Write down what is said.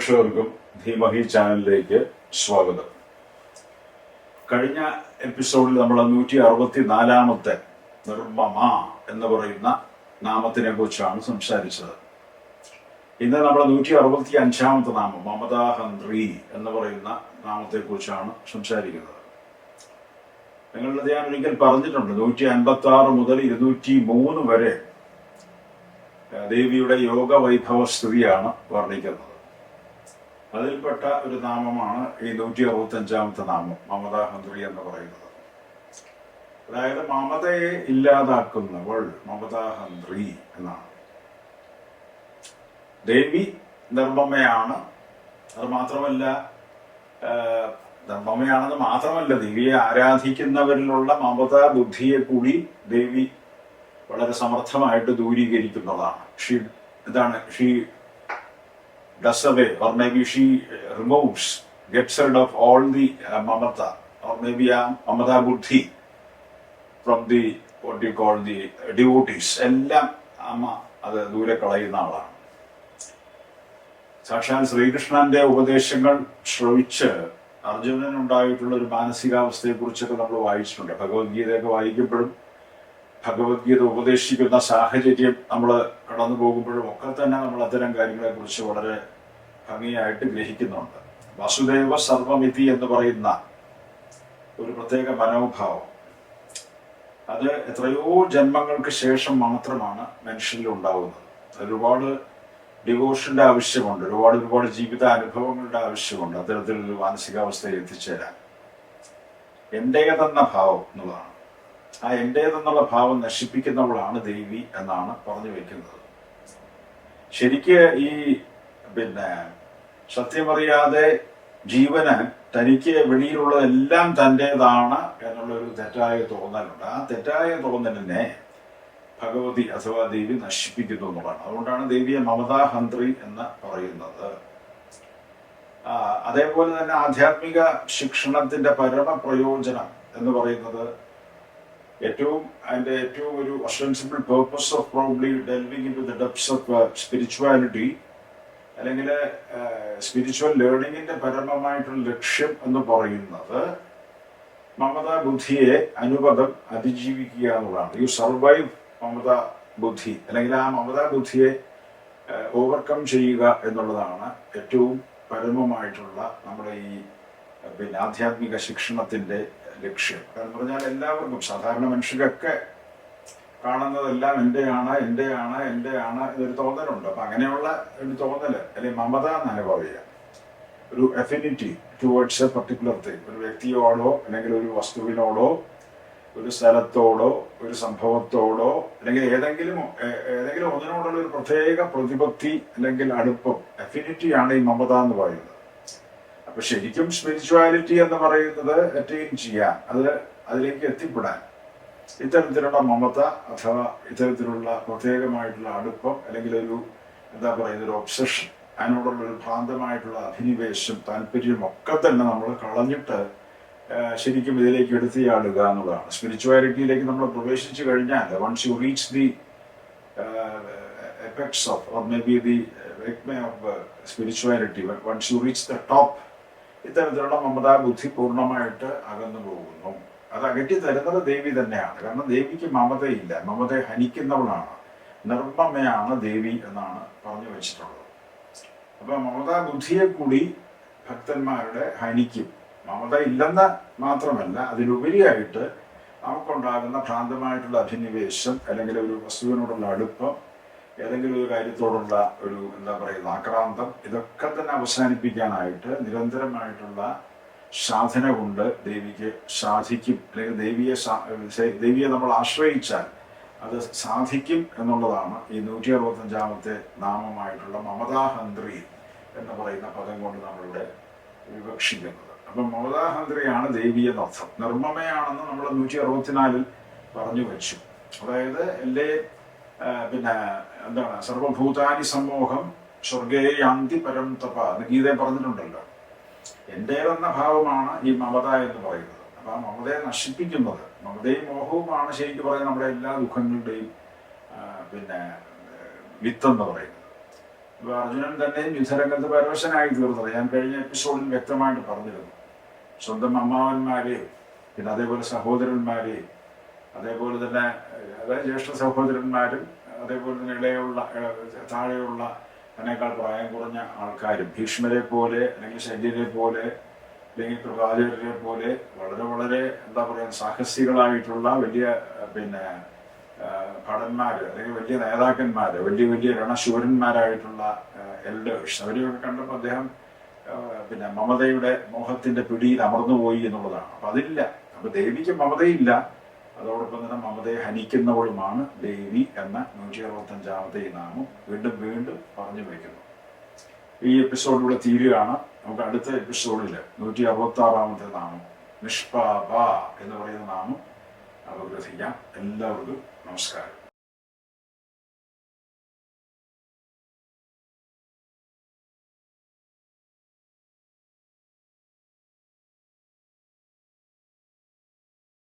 പ്രേക്ഷകർക്കും ധീമഹി ചാനലിലേക്ക് സ്വാഗതം. കഴിഞ്ഞ എപ്പിസോഡിൽ നമ്മൾ നൂറ്റി അറുപത്തി നാലാമത്തെ നിർമ്മമ എന്ന് പറയുന്ന നാമത്തിനെ കുറിച്ചാണ് സംസാരിച്ചത്. ഇന്ന് നമ്മൾ നൂറ്റി അറുപത്തി അഞ്ചാമത്തെ നാമം മമതാ ഹന്ത്രി എന്ന് പറയുന്ന നാമത്തെ കുറിച്ചാണ് സംസാരിക്കുന്നത്. നിങ്ങളുടെ ഞാൻ ഒരിക്കൽ പറഞ്ഞിട്ടുണ്ട് നൂറ്റി അൻപത്തി ആറ് മുതൽ ഇരുന്നൂറ്റി മൂന്ന് വരെ ദേവിയുടെ യോഗ വൈഭവ സ്ഥിതിയാണ് വർണിക്കുന്നത്. അതിൽപ്പെട്ട ഒരു നാമമാണ് ഈ നൂറ്റി അറുപത്തി അഞ്ചാമത്തെ നാമം മമതാ ഹന്ത്രി എന്ന് പറയുന്നത്. അതായത് മമതയെ ഇല്ലാതാക്കുന്നവൾ മമതാ ഹന്ത്രി എന്നാണ്. ദേവി നിർമ്മമയാണ്. അത് മാത്രമല്ല നിർമ്മമയാണെന്ന് മാത്രമല്ല ദേവിയെ ആരാധിക്കുന്നവരിലുള്ള മമതാ ബുദ്ധിയെ കൂടി ദേവി വളരെ സമർത്ഥമായിട്ട് ദൂരീകരിക്കുന്നതാണ്. ഷീ ഇതാണ് she does away, or maybe she removes, gets rid of all the uh, mamata, or maybe uh, mamata buddhi from the, what do you call the devotees. എല്ലാം അമ്മ അത് ദൂരെ കളയുന്ന ആളാണ് സാക്ഷാൽ ശ്രീകൃഷ്ണന്റെ ഉപദേശങ്ങൾ ശ്രവിച്ച് അർജുനനുണ്ടായിട്ടുള്ള ഒരു മാനസികാവസ്ഥയെ കുറിച്ചൊക്കെ നമ്മൾ വായിച്ചിട്ടുണ്ട് ഭഗവത്ഗീതയൊക്കെ വായിക്കുമ്പോഴും ഭഗവത്ഗീത ഉപദേശിക്കുന്ന സാഹചര്യം നമ്മൾ കടന്നു പോകുമ്പോഴും ഒക്കെ തന്നെ നമ്മൾ അത്തരം കാര്യങ്ങളെ കുറിച്ച് വളരെ ഭംഗിയായിട്ട് ഗ്രഹിക്കുന്നുണ്ട്. വസുദേവ സർവമിതി എന്ന് പറയുന്ന ഒരു പ്രത്യേക മനോഭാവം. അത് എത്രയോ ജന്മങ്ങൾക്ക് ശേഷം മാത്രമാണ് മനുഷ്യനിൽ ഉണ്ടാവുന്നത്. ഒരുപാട് ഡിവോഷന്റെ ആവശ്യമുണ്ട്. ഒരുപാട് ഒരുപാട് ജീവിത അനുഭവങ്ങളുടെ ആവശ്യമുണ്ട് അത്തരത്തിലൊരു മാനസികാവസ്ഥയിൽ എത്തിച്ചേരാൻ. എന്റേതെന്ന ഭാവം എന്നുള്ളതാണ്. ആ എന്റേതെന്നുള്ള ഭാവം നശിപ്പിക്കുന്നവളാണ് ദേവി എന്നാണ് പറഞ്ഞു വെക്കുന്നത്. ശരിക്ക് ഈ പിന്നെ സത്യമറിയാതെ ജീവന് തനിക്ക് വെളിയിലുള്ളതെല്ലാം തന്റെതാണ് എന്നുള്ളൊരു തെറ്റായ തോന്നലുണ്ട്. ആ തെറ്റായ തോന്നലിനെ ഭഗവതി അഥവാ ദേവി നശിപ്പിക്കുന്നു എന്നുള്ളതാണ്. അതുകൊണ്ടാണ് ദേവിയെ മമതാ ഹന്ത്രി എന്ന് പറയുന്നത്. അതേപോലെ തന്നെ ആധ്യാത്മിക ശിക്ഷണത്തിന്റെ പരമ പ്രയോജനം എന്ന് പറയുന്നത് ഏറ്റവും അതിന്റെ ഏറ്റവും ഒരു ostensible purpose of probably delving into the depths of spirituality അല്ലെങ്കിൽ സ്പിരിച്വൽ ലേണിങ്ങിന്റെ പരമമായിട്ടുള്ള ലക്ഷ്യം എന്ന് പറയുന്നത് മമതാ ബുദ്ധിയെ അനുപദം അതിജീവിക്കുക എന്നുള്ളതാണ്. യു സർവൈവ് മമതാ ബുദ്ധി അല്ലെങ്കിൽ ആ മമതാ ബുദ്ധിയെ ഓവർകം ചെയ്യുക എന്നുള്ളതാണ് ഏറ്റവും പരമമായിട്ടുള്ള നമ്മുടെ ഈ ഏഹ്, പിന്നെ ആധ്യാത്മിക ശിക്ഷണത്തിന്റെ ലക്ഷ്യം. എന്ന് പറഞ്ഞാൽ എല്ലാവർക്കും സാധാരണ മനുഷ്യരൊക്കെ കാണുന്നതെല്ലാം എന്റെയാണ് എന്റെയാണ് എന്റെയാണ് എന്നൊരു തോന്നലുണ്ട്. അപ്പൊ അങ്ങനെയുള്ള ഒരു തോന്നൽ അല്ലെങ്കിൽ മമത എന്നാണ് പറയുക. ഒരു affinity towards a particular thing ഒരു വ്യക്തിയോടോ അല്ലെങ്കിൽ ഒരു വസ്തുവിനോടോ ഒരു സ്ഥലത്തോടോ ഒരു സംഭവത്തോടോ അല്ലെങ്കിൽ ഏതെങ്കിലും ഏതെങ്കിലും ഒന്നിനോടുള്ള ഒരു പ്രത്യേക പ്രതിപത്തി അല്ലെങ്കിൽ അടുപ്പം എഫിനിറ്റിയാണ് ഈ മമത എന്ന് പറയുന്നത്. അപ്പൊ ശരിക്കും സ്പിരിച്വാലിറ്റി എന്ന് പറയുന്നത് അറ്റൈൻ ചെയ്യാൻ അത് അതിലേക്ക് എത്തിപ്പെടാൻ. ഇത്തരത്തിലുള്ള മമത അഥവാ ഇത്തരത്തിലുള്ള പ്രത്യേകമായിട്ടുള്ള അടുപ്പം അല്ലെങ്കിൽ ഒരു എന്താ പറയുന്ന ഒരു ഒബ്സഷൻ അതിനോടുള്ള ഒരു ഭ്രാന്തമായിട്ടുള്ള അഭിനിവേശം താല്പര്യം ഒക്കെ തന്നെ നമ്മൾ കളഞ്ഞിട്ട് ശരിക്കും ഇതിലേക്ക് എടുത്തിയാടുക എന്നുള്ളതാണ്. സ്പിരിച്വാലിറ്റിയിലേക്ക് നമ്മൾ പ്രവേശിച്ചു കഴിഞ്ഞാൽ once you reach the effects of or maybe the of spirituality once you reach the top ഇത്തരത്തിലുള്ള മമതാ ബുദ്ധി പൂർണമായിട്ട് അകന്നു പോകുന്നു. അത് അകറ്റി തരുന്നത് ദേവി തന്നെയാണ്. കാരണം ദേവിക്ക് മമതയില്ല. മമതയെ ഹനിക്കുന്നവളാണ്. നിർമ്മമയാണ് ദേവി എന്നാണ് പറഞ്ഞു വെച്ചിട്ടുള്ളത്. അപ്പൊ മമതാ ബുദ്ധിയെ കൂടി ഭക്തന്മാരുടെ ഹനിക്കും. മമത ഇല്ലെന്ന് മാത്രമല്ല അതിലുപരിയായിട്ട് നമുക്കുണ്ടാകുന്ന ഭ്രാന്തമായിട്ടുള്ള അഭിനിവേശം അല്ലെങ്കിൽ ഒരു വസ്തുവിനോടുള്ള അടുപ്പം ഏതെങ്കിലും ഒരു കാര്യത്തോടുള്ള ഒരു എന്താ പറയുക ആക്രാന്തം ഇതൊക്കെ തന്നെ അവസാനിപ്പിക്കാനായിട്ട് നിരന്തരമായിട്ടുള്ള സാധന കൊണ്ട് ദേവിക്ക് സാധിക്കും. അല്ലെങ്കിൽ ദേവിയെ ദേവിയെ നമ്മൾ ആശ്രയിച്ചാൽ അത് സാധിക്കും എന്നുള്ളതാണ് ഈ നൂറ്റി അറുപത്തഞ്ചാമത്തെ നാമമായിട്ടുള്ള മമതാഹന്ത്രി എന്ന് പറയുന്ന പദം കൊണ്ട് നമ്മളിവിടെ വിവക്ഷിക്കുന്നത്. അപ്പം മമതാഹന്ത്രിയാണ് ദേവി എന്നർത്ഥം. നിർമ്മമയാണെന്ന് നമ്മൾ നൂറ്റി അറുപത്തിനാലിൽ പറഞ്ഞു വെച്ചു. അതായത് എന്റെ പിന്നെ എന്താണ്? സർവഭൂതാനി സമൂഹം സ്വർഗേ യാന്തി പരം തപ എന്ന് ഗീതയെ പറഞ്ഞിട്ടുണ്ടല്ലോ. എന്റേതെന്ന ഭാവമാണ് ഈ മമത എന്ന് പറയുന്നത്. അപ്പൊ ആ മമതയെ നശിപ്പിക്കുന്നത് മമതയും മോഹവുമാണ് ശരിക്കും പറയുന്നത് നമ്മുടെ എല്ലാ ദുഃഖങ്ങളുടെയും പിന്നെ വിത്തെന്ന് പറയുന്നത്. ഇപ്പൊ അർജുനൻ തന്നെയും യുദ്ധരംഗത്ത് പരവശനായി തീർന്നത്. ഞാൻ കഴിഞ്ഞ എപ്പിസോഡിൽ വ്യക്തമായിട്ട് പറഞ്ഞിരുന്നു. സ്വന്തം അമ്മാവന്മാരെയും പിന്നെ അതേപോലെ സഹോദരന്മാരെയും അതേപോലെ തന്നെ അതായത് ജ്യേഷ്ഠ സഹോദരന്മാരും അതേപോലെ തന്നെ ഇളയുള്ള താഴെയുള്ള അതിനേക്കാൾ പ്രായം കുറഞ്ഞ ആൾക്കാരും ഭീഷ്മരെ പോലെ അല്ലെങ്കിൽ ശല്യരെ പോലെ അല്ലെങ്കിൽ പ്രവാചകരെ പോലെ വളരെ വളരെ എന്താ പറയുക സാഹസികളായിട്ടുള്ള വലിയ പിന്നെ ഭടന്മാർ അല്ലെങ്കിൽ വലിയ നേതാക്കന്മാര് വലിയ വലിയ രണശൂരന്മാരായിട്ടുള്ള എൽഡേഴ്സ് അവരെയൊക്കെ കണ്ടപ്പോൾ അദ്ദേഹം പിന്നെ മമതയുടെ മോഹത്തിന്റെ പിടിയിൽ അമർന്നുപോയി എന്നുള്ളതാണ്. അപ്പൊ അതില്ല. അപ്പൊ ദേവിക്ക് മമതയില്ല. അതോടൊപ്പം തന്നെ മമതയെ ഹനിക്കുന്നവളുമാണ് ദേവി എന്ന നൂറ്റി അറുപത്തഞ്ചാമത്തെ ഈ നാമം വീണ്ടും വീണ്ടും പറഞ്ഞു വയ്ക്കുന്നു ഈ എപ്പിസോഡ് ഇവിടെ തീരുകയാണ്. നമുക്ക് അടുത്ത എപ്പിസോഡിൽ നൂറ്റി അറുപത്തി ആറാമത്തെ നാമം നിഷ്പാപ എന്ന് പറയുന്ന നാമം അവഗ്രഹിക്കാം എല്ലാവർക്കും നമസ്കാരം.